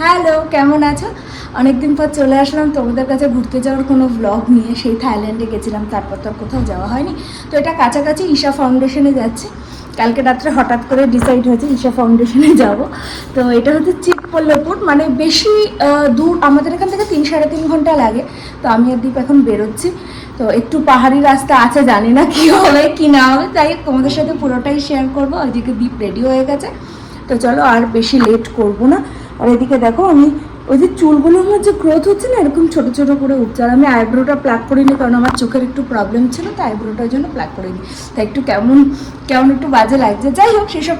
Hello, কেমন আছো? অনেকদিন পর চলে আসলাম তোমাদের কাছে ঘুরতে যাওয়ার কোনো ব্লগ নিয়ে। সেই থাইল্যান্ডে গেছিলাম, তারপর তো কোথাও যাওয়া হয়নি। তো এটা কাছাকাছি ঈশা ফাউন্ডেশনে যাচ্ছে। কালকে রাত্রে হঠাৎ করে ডিসাইড হয়েছে ঈশা ফাউন্ডেশনে যাব। তো এটা হচ্ছে চিকপল্লপুর মানে বেশি দূর, আমাদের এখান থেকে তিন সাড়ে তিন ঘণ্টা লাগে। তো আমি আর দ্বীপ এখন বেরোচ্ছি। তো একটু পাহাড়ি রাস্তা আছে, জানি না কি হবে, কি না হবে। তাই তোমাদের সাথে পুরোটাই শেয়ার করব। ওইদিকে দীপ রেডি হয়ে গেছে। তো চলো আর বেশি লেট করব না। আর এদিকে দেখো, আমি ওই যে চুলগুলো আমার যে গ্রোথ হচ্ছে না, এরকম ছোট ছোট করে উঠছে। আর আমি আইব্রোটা প্লাক করিনি, কারণ আমার চোখের একটু প্রবলেম ছিল তো আইব্রোটার জন্য প্লাক করিনি। তাই একটু কেমন কেমন একটু বাজে লাগছে। যাই হোক, সেসব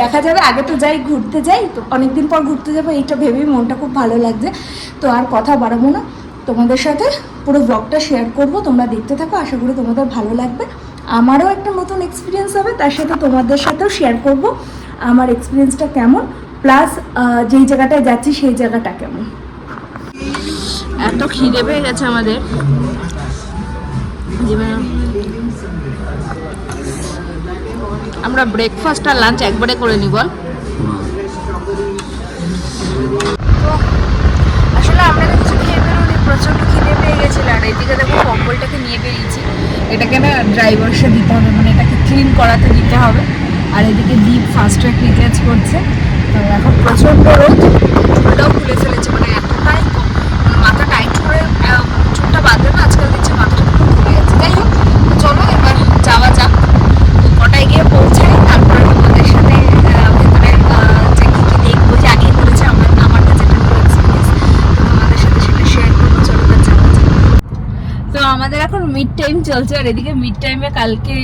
দেখা যাবে, আগে তো যাই, ঘুরতে যাই, তো অনেকদিন পর ঘুরতে যাব, এইটা ভেবেই মনটা খুব ভালো লাগছে। তো আর কথা বাড়াবো না, তোমাদের সাথে পুরো ব্লগটা শেয়ার করব, তোমরা দেখতে থাকো, আশা করি তোমাদের ভালো লাগবে। আমারও একটা নতুন এক্সপিরিয়েন্স হবে, তার সাথে তোমাদের সাথেও শেয়ার করব। আমার এক্সপিরিয়েন্সটা কেমন প্লাস যেই জায়গাটায় যাচ্ছি সেই জায়গাটা কেমন এত খিদে পেয়ে গেছে আমাদের। আমরা ব্রেকফাস্ট আর লাঞ্চ একবারে করে তো আসলে আমরা তো কিছু খেয়ে বেরোনি প্রচণ্ড খিদে পেয়ে গেছিল। আর এদিকে দেখো কম্বলটাকে নিয়ে বেরিয়েছি। এটাকে না ড্রাইভারসে দিতে হবে মানে এটাকে ক্লিন করাতে দিতে হবে। আর এদিকে দ্বীপ ফাস্ট ট্র্যাক রিচার্জ করছে। এখন প্রচণ্ড রোদ। চুলটাও খুলে ফেলেছে মানে এতটাই মানে মাথা টাইট করে চুলটা বাঁধবে না, আজকাল দেখছি মাথাটা পুরো খুলে যাচ্ছে। হোক চলো, এবার যাওয়া যাক। কটায় গিয়ে পৌঁছাই, তারপরে তোমাদের সাথে ভেতরে যে দেখব, যে বলেছে, আমার আমার কাছে এক্সপিরিয়েন্স সাথে সেটা শেয়ার তো আমাদের এখন মিড টাইম চলছে, আর এদিকে মিড টাইমে কালকে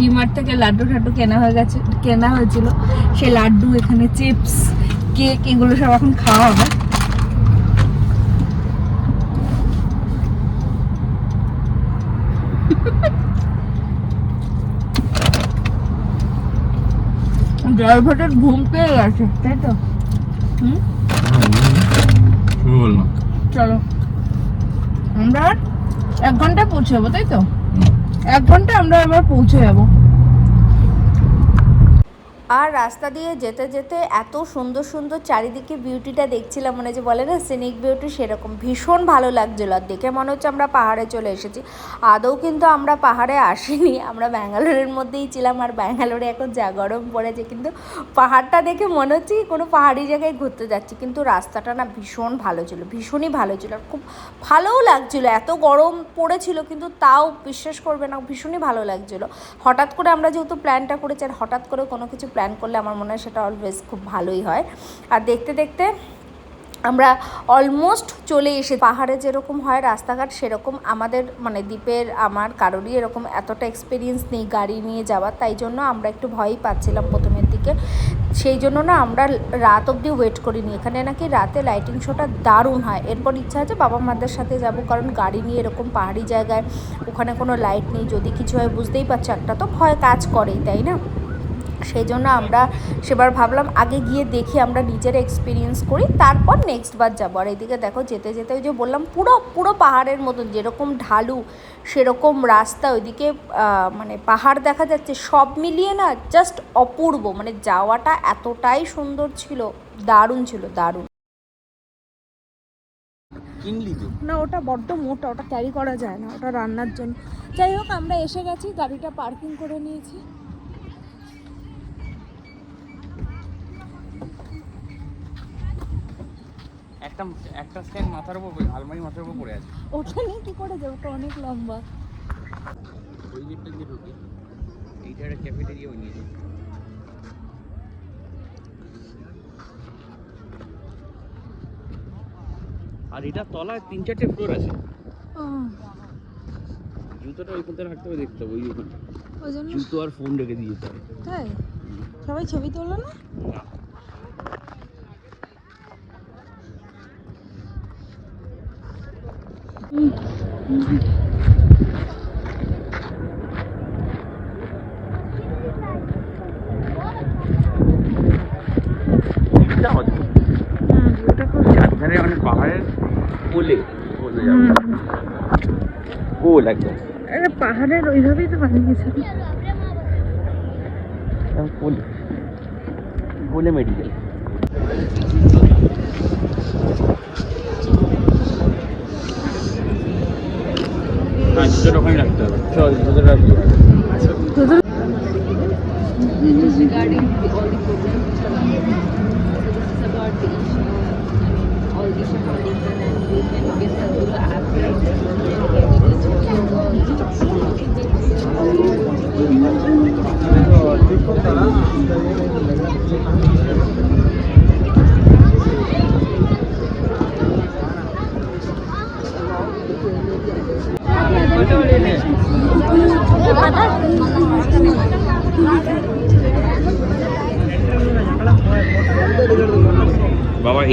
ডিমার্ট থেকে লাড্ডু ঠাড্ডু কেনা হয়ে গেছে কেনা হয়েছিল। সেই লাড্ডু এখানে চিপস কেক এগুলো সব এখন খাওয়া হবে। ড্রাইভারের ঘুম পেয়ে গেছে তাই তো? হুম? চলো। আমরা এক ঘণ্টা পৌঁছে যাব তাই তো? এক ঘণ্টা আমরা এবার পৌঁছে যাব। আর রাস্তা দিয়ে যেতে যেতে এত সুন্দর সুন্দর চারিদিকে বিউটিটা দেখছিলাম মানে যে বলে না সিনিক বিউটি সেরকম। ভীষণ ভালো লাগছিল। আর দেখে মনে হচ্ছে আমরা পাহাড়ে চলে এসেছি। আদৌ কিন্তু আমরা পাহাড়ে আসিনি। আমরা ব্যাঙ্গালোরের মধ্যেই ছিলাম আর ব্যাঙ্গালোরে এখন যা গরম পড়েছে, কিন্তু পাহাড়টা দেখে মনে হচ্ছে কোনো পাহাড়ি জায়গায় ঘুরতে যাচ্ছি। কিন্তু রাস্তাটা না ভীষণ ভালো ছিল, ভীষণই ভালো ছিল। আর খুব ভালোও লাগছিল। এত গরম পড়েছিল, কিন্তু তাও বিশ্বাস করবে না, ভীষণই ভালো লাগছিল। হঠাৎ করে আমরা যেহেতু প্ল্যানটা করেছি, আর হঠাৎ করে কোনো কিছু প্ল্যান করলে আমার মনে হয় সেটা অলওয়েজ খুব ভালোই হয়। আর দেখতে দেখতে আমরা অলমোস্ট চলে এসে পাহাড়ে যেরকম হয়, রাস্তাঘাট সেরকম আমাদের মানে দ্বীপের আমার কারোরই এরকম এতটা এক্সপিরিয়েন্স নেই গাড়ি নিয়ে যাওয়ার। তাই জন্য আমরা একটু ভয়ই পাচ্ছিলাম প্রথমের দিকে। সেই জন্য না আমরা রাত অবধি ওয়েট করিনি। এখানে নাকি রাতে লাইটিং শোটা দারুণ হয়। এরপর ইচ্ছা আছে বাবা মাদের সাথে যাব, কারণ গাড়ি নিয়ে এরকম পাহাড়ি জায়গায় ওখানে কোনো লাইট নেই। যদি কিছু হয় বুঝতেই পারছ, একটা তো ভয় কাজ করেই, তাই না? সেই জন্য আমরা সেবার ভাবলাম আগে গিয়ে দেখি আমরা নিজের এক্সপিরিয়েন্স করি তারপর নেক্সট বার যাব। আর এদিকে দেখো যেতে যেতে ওই যে বললাম পুরো পুরো পাহাড়ের মতন যেরকম ঢালু সেরকম রাস্তা ওইদিকে মানে পাহাড় দেখা যাচ্ছে সব মিলিয়ে না জাস্ট অপূর্ব। মানে যাওয়াটা এতটাই সুন্দর ছিল দারুণ ছিল দারুণ। কিনলি তো না ওটা বড্ড মোটা ওটা ক্যারি করা যায় না ওটা রান্নার জন্য। যাই হোক আমরা এসে গেছি গাড়িটা পার্কিং করে নিয়েছি। একটা একটা স্ট্যান্ড মাথার উপর আলমারি মাথার উপর পড়ে আছে। ওটা নিয়ে কি করে যাব? ওটা অনেক লম্বা। ওই গেটটা দিয়ে ঢুকি। এইটা একটা ক্যাফেটেরিয়া বানিয়েছে আর এটা তলায় তিন চারটে ফ্লোর আছে। জুতোটা ওইখান থেকে রাখতে হবে দেখতে হবে ওই ওখানটা ওই জন্য? জুতো আর ফোন রেখে দিয়ে যেতে হবে। তাই? সবাই ছবি তোলো না না ভিউটা অদ্ভুত ওটা খুব চারধারে মানে পাহাড়ের কোলে বলতে যাব কোল একদম আরে পাহাড়ের ওইভাবেই তো বানিয়েছে একদম কোলে কোলে মেডিকেল না দুধের ওখানে রাখতে হবে চল দুধের রাখব regarding all the programs which are happening. So this is about the issue and all the shareholders and you can get the whole app right there.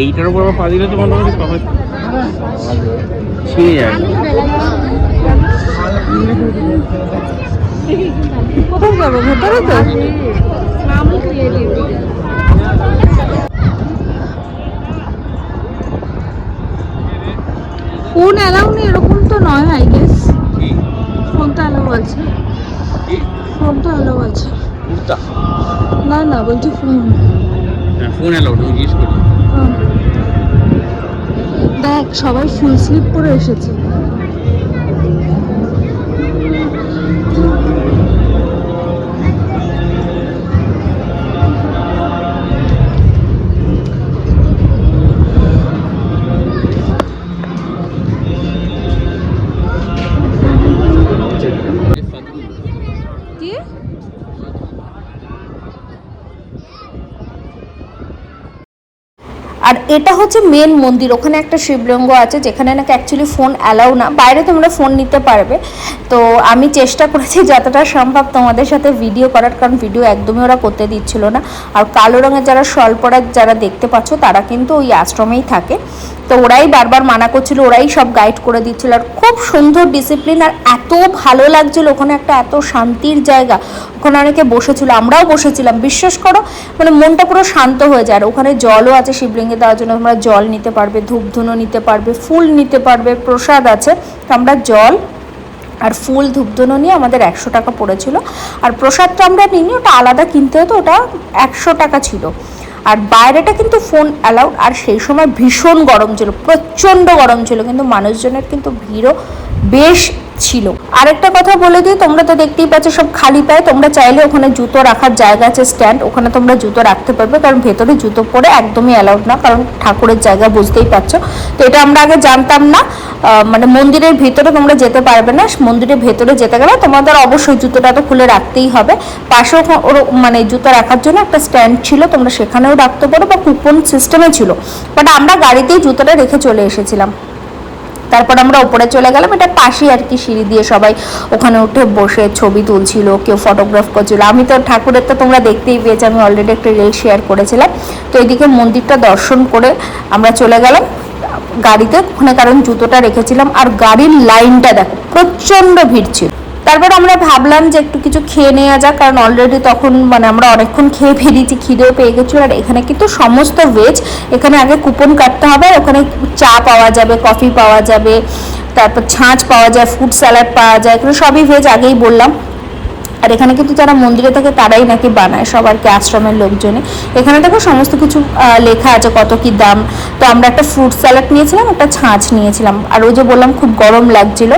এইটার উপর আবার পা দিলে তো হয় বাবা ছিঁড়ে যাবে কোথায় যাব ভেতরে তো? ফোন অ্যালাউ নেই এরকম তো নয় আই গেস ফোন তো অ্যালাউ আছে। ফোন তো অ্যালাউ আছে। না না বলছি ফোন ফোন তুমি জিজ্ঞেস করি। দেখ সবাই ফুল স্লিপ পরে এসেছে। এটা হচ্ছে মেন মন্দির। ওখানে একটা শিবলিঙ্গ আছে যেখানে নাকি অ্যাকচুয়ালি ফোন অ্যালাউ না। বাইরে তোমরা ফোন নিতে পারবে। তো আমি চেষ্টা করেছি যতটা সম্ভব তোমাদের সাথে ভিডিও করার, কারণ ভিডিও একদমই ওরা করতে দিচ্ছিল না। আর কালো রঙের যারা শল পরা যারা দেখতে পাচ্ছ, তারা কিন্তু ওই আশ্রমেই থাকে। তো ওরাই বারবার মানা করছিল, ওরাই সব গাইড করে দিচ্ছিল। আর খুব সুন্দর ডিসিপ্লিন আর এত ভালো লাগছিল ওখানে একটা, এত শান্তির জায়গা। ওখানে অনেকে বসেছিল, আমরাও বসেছিলাম। বিশ্বাস করো মানে মনটা পুরো শান্ত হয়ে যায়। আর ওখানে জলও আছে শিবলিঙ্গে দেওয়ার জন্য তোমরা জল নিতে পারবে, ধূপধুনো নিতে পারবে, ফুল নিতে পারবে, প্রসাদ আছে। তো আমরা জল আর ফুল, ধূপধুনো নিয়ে আমাদের একশো টাকা পড়েছিল। আর প্রসাদটা আমরা নিইনি, ওটা আলাদা কিনতে হতো, ওটা একশো টাকা ছিল। আর বাইরেটা কিন্তু ফোন অ্যালাউড, আর সেই সময় ভীষণ গরম ছিল, প্রচণ্ড গরম ছিল, কিন্তু মানুষজনের কিন্তু ভিড়ও বেশ ছিল। আরেকটা কথা বলে দিই, তোমরা তো দেখতেই পাচ্ছ সব খালি পায়, তোমরা চাইলে ওখানে জুতো রাখার জায়গা আছে স্ট্যান্ড ওখানে তোমরা জুতো রাখতে পারবে, কারণ ভেতরে জুতো পরে একদমই অ্যালাউড না, কারণ ঠাকুরের জায়গা বুঝতেই পারছ। তো এটা আমরা আগে জানতাম না মানে মন্দিরের ভিতরে তোমরা যেতে পারবে না, মন্দিরের ভেতরে যেতে গেলে তোমাদের অবশ্যই জুতোটা তো খুলে রাখতেই হবে। ওর মানে জুতো রাখার জন্য একটা স্ট্যান্ড ছিল, তোমরা সেখানেও রাখতে পারো, বা কুপন সিস্টেমে ছিল। বাট আমরা গাড়িতেই জুতোটা রেখে চলে এসেছিলাম। তারপর আমরা ওপরে চলে গেলাম, এটা পাশে আর কি সিঁড়ি দিয়ে সবাই ওখানে উঠে বসে ছবি তুলছিল, কেউ ফটোগ্রাফ করছিল। আমি তো ঠাকুরের তো তোমরা দেখতেই পেয়েছি, আমি অলরেডি একটা রিল শেয়ার করেছিলাম। তো এদিকে মন্দিরটা দর্শন করে আমরা চলে গেলাম। গাড়িতে, ওখানে কারণ জুতোটা রেখেছিলাম, আর গাড়ির লাইনটা দেখো, প্রচণ্ড ভিড় ছিল। তারপর আমরা ভাবলাম যে একটু কিছু খেয়ে নেওয়া যাক, কারণ অলরেডি তখন মানে আমরা অনেকক্ষণ খেয়ে ফিরিয়েছি খিদেও পেয়ে গেছি। আর এখানে কিন্তু সমস্ত ভেজ এখানে আগে কুপন কাটতে হবে ওখানে চা পাওয়া যাবে কফি পাওয়া যাবে, তারপর ছাঁচ পাওয়া যায় ফুড স্যালাড পাওয়া যায়, এগুলো সবই ভেজ আগেই বললাম। আর এখানে কিন্তু যারা মন্দিরে থাকে তারাই নাকি বানায় সবারকে আশ্রমের লোকজনে এখানে দেখো সমস্ত কিছু লেখা আছে কত কি দাম। তো আমরা একটা ফ্রুট স্যালাড নিয়েছিলাম, একটা ছাঁচ নিয়েছিলাম। আর ওই যে বললাম খুব গরম লাগছিল।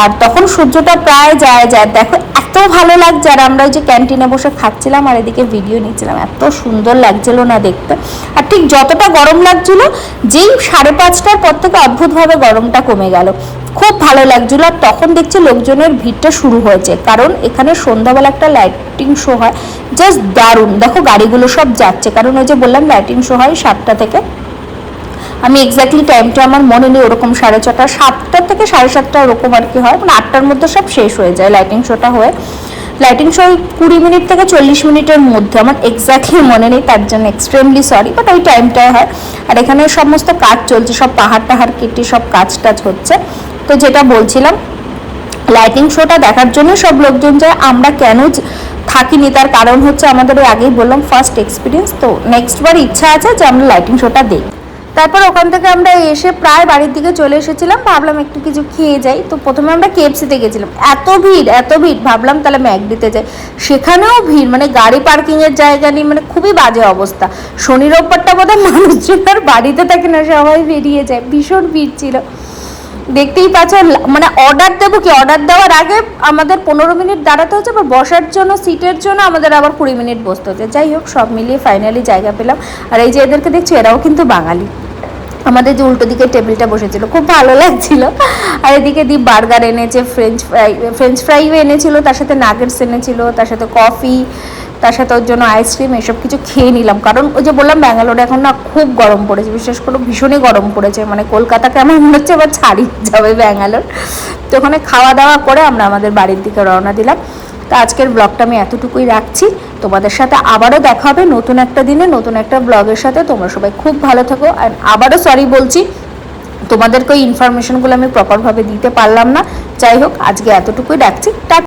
আর তখন সূর্যটা প্রায় যায় যায়। দেখো এত ভালো লাগছে। আর আমরা ওই যে ক্যান্টিনে বসে খাচ্ছিলাম আর এদিকে ভিডিও নিচ্ছিলাম। এত সুন্দর লাগছিল না দেখতে। আর ঠিক যতটা গরম লাগছিল, যেই সাড়ে পাঁচটার পর থেকে অদ্ভুতভাবে গরমটা কমে গেল। খুব ভালো লাগছিল। আর তখন দেখছি লোকজনের ভিড়টা শুরু হয়েছে। কারণ এখানে সন্ধ্যাবেলা একটা লাইটিং শো হয়। জাস্ট দারুণ। দেখো গাড়িগুলো সব যাচ্ছে। কারণ ওই যে বললাম লাইটিং শো হয় সাতটা থেকে। আমি এক্স্যাক্টলি টাইমটা আমার মনে নেই, ওরকম সাড়ে ছটা, সাতটা থেকে সাড়ে সাতটা ওরকম আর কি হয়। মানে আটটার মধ্যে সব শেষ হয়ে যায় লাইটিং শোটা হয়ে। লাইটিং শো ওই কুড়ি মিনিট থেকে চল্লিশ মিনিটের মধ্যে, আমার এক্স্যাক্টলি মনে নেই তার জন্য এক্সট্রিমলি সরি বাট ওই টাইমটায় হয়। আর এখানে সমস্ত কাজ চলছে, সব পাহাড় টাহাড় কেটে সব কাজ টাজ হচ্ছে। তো যেটা বলছিলাম লাইটিং শোটা দেখার জন্য সব লোকজন যায়। আমরা কেন থাকিনি, তার কারণ হচ্ছে আমাদের ওই আগেই বললাম ফার্স্ট এক্সপিরিয়েন্স তো নেক্সট বার ইচ্ছা আছে যে আমরা লাইটিং শোটা দেখি। তারপর ওখান থেকে আমরা এসে প্রায় বাড়ির দিকে চলে এসেছিলাম। ভাবলাম একটু কিছু খেয়ে যাই। তো প্রথমে আমরা কেএফসিতে গেছিলাম। এত ভিড় এত ভিড়। ভাবলাম তাহলে ম্যাকডিতে যাই। সেখানেও ভিড় মানে গাড়ি পার্কিংয়ের জায়গা নেই মানে খুবই বাজে অবস্থা। শনি রোববারটা বোধহয় মানুষজন আর বাড়িতে থাকে না, সবাই বেরিয়ে যায়। ভীষণ ভিড় ছিল। দেখতেই পাচ্ছ মানে অর্ডার দেবো কি? অর্ডার দেওয়ার আগে আমাদের পনেরো মিনিট দাঁড়াতে হচ্ছে, আবার বসার জন্য সিটের জন্য আমাদের আবার কুড়ি মিনিট বসতে হচ্ছে। যাই হোক, সব মিলিয়ে ফাইনালি জায়গা পেলাম। আর এই যে এদেরকে দেখছি, এরাও কিন্তু বাঙালি। আমাদের যে উল্টো দিকে টেবিলটা বসেছিল, খুব ভালো লাগছিল। আর এদিকে দি বার্গার এনেছে ফ্রেঞ্চ ফ্রাই ফ্রেঞ্চ ফ্রাইও এনেছিল, তার সাথে নাগেটস এনেছিল, তার সাথে কফি তার সাথে ওর জন্য আইসক্রিম এসব কিছু খেয়ে নিলাম। কারণ ওই যে বললাম, ব্যাঙ্গালোরে এখন না খুব গরম পড়েছে, বিশেষ করে ভীষণই গরম পড়েছে। মানে কলকাতাকে আমার মনে হচ্ছে আবার ছাড়িয়ে যাবে ব্যাঙ্গালোর। তো ওখানে খাওয়া দাওয়া করে আমরা আমাদের বাড়ির দিকে রওনা দিলাম। তো আজকের ব্লগটা আমি এতটুকুই রাখছি। তোমাদের সাথে আবারও দেখা হবে নতুন একটা দিনে, নতুন একটা ব্লগের সাথে। তোমরা সবাই খুব ভালো থাকো। আর আবারও সরি বলছি, তোমাদেরকে ওই ইনফরমেশনগুলো আমি প্রপারভাবে দিতে পারলাম না। যাই হোক, আজকে এতটুকুই রাখছি। টাটা